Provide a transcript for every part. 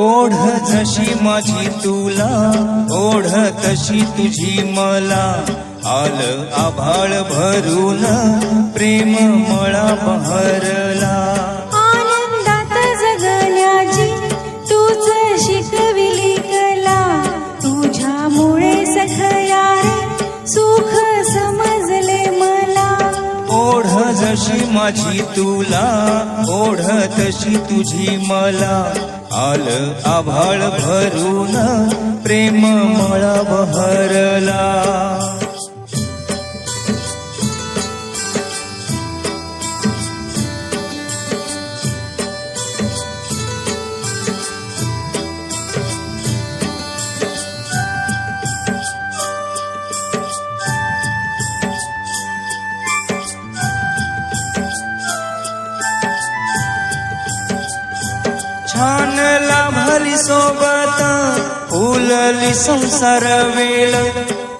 ओढ जशी माझी तुला ओढ तशी तुझी मला. आल आभाळ भरून प्रेम मळा बहरला. ओढ माझी तुला ओढ तशी तुझी मला. आल आभाळ भरून प्रेम मळा बहरला. लागला भारी सोबत फुलली संसार वेळ.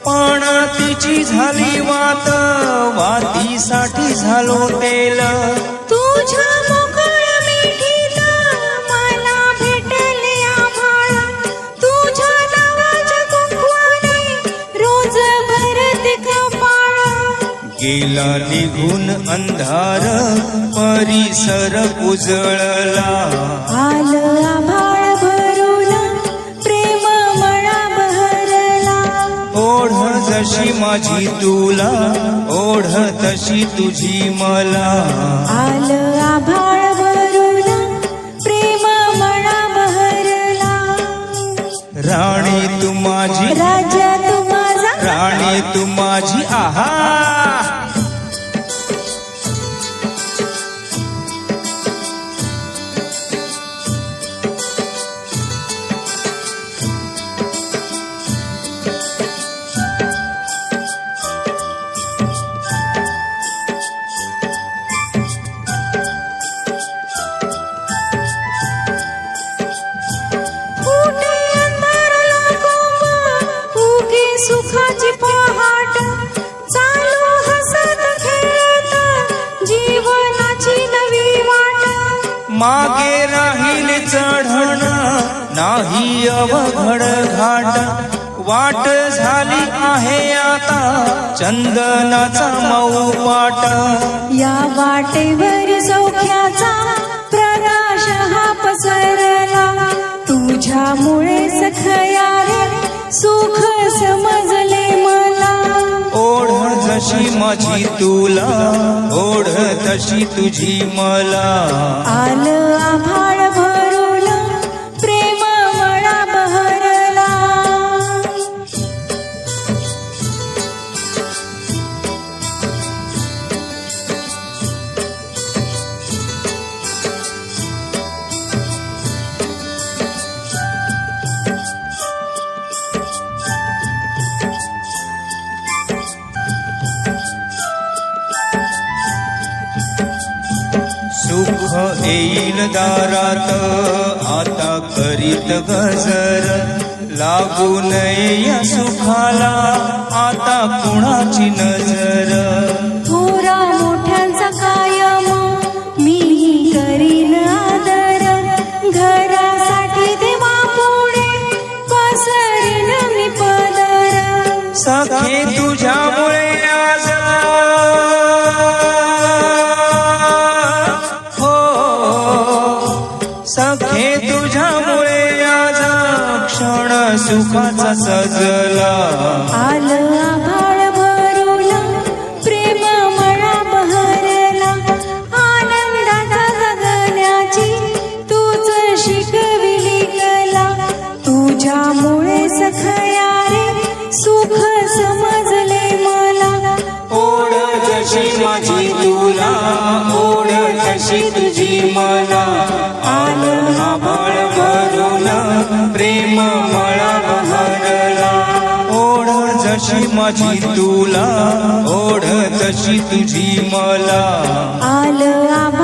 पण तिची झाली वात वातीसाठी झालो तेल. तुझ्या गेला निघून अंधार परिसर उजळला. जशी माझी तुला ओढ तशी तुझी मला. आलं आभाळ भरून प्रेम मळा बहरला. राणी तू माझी राजा तू माझा. राणी तू माझी आहा. मागे राहील चढण नाही अवघड घाट वाट झाली आहे आता चंदनाचा मऊ वाट. या वाटेवर सौख्याचा माझी तुला ओढ तशी तुझी मला. आलं आभाळ सुख येईल दारात. आता करीत गजर. लागू नये या सुखाला. आता कुणाची नजर? तुझ्यामुळे आज क्षण सुखाचा सजला. आलं आभाळ भरून प्रेम मळा बहरला. आनंदाचा जगण्याची तूच शिकविली कला. तुझ्यामुळे सखया रे सुख समजले मला. ओढ जशी माझी तुला ओढ तशी तुझी मला. प्रेम मळा बहरला ओढ जशी माझी तुला ओढ तशी तुझी मला. आलं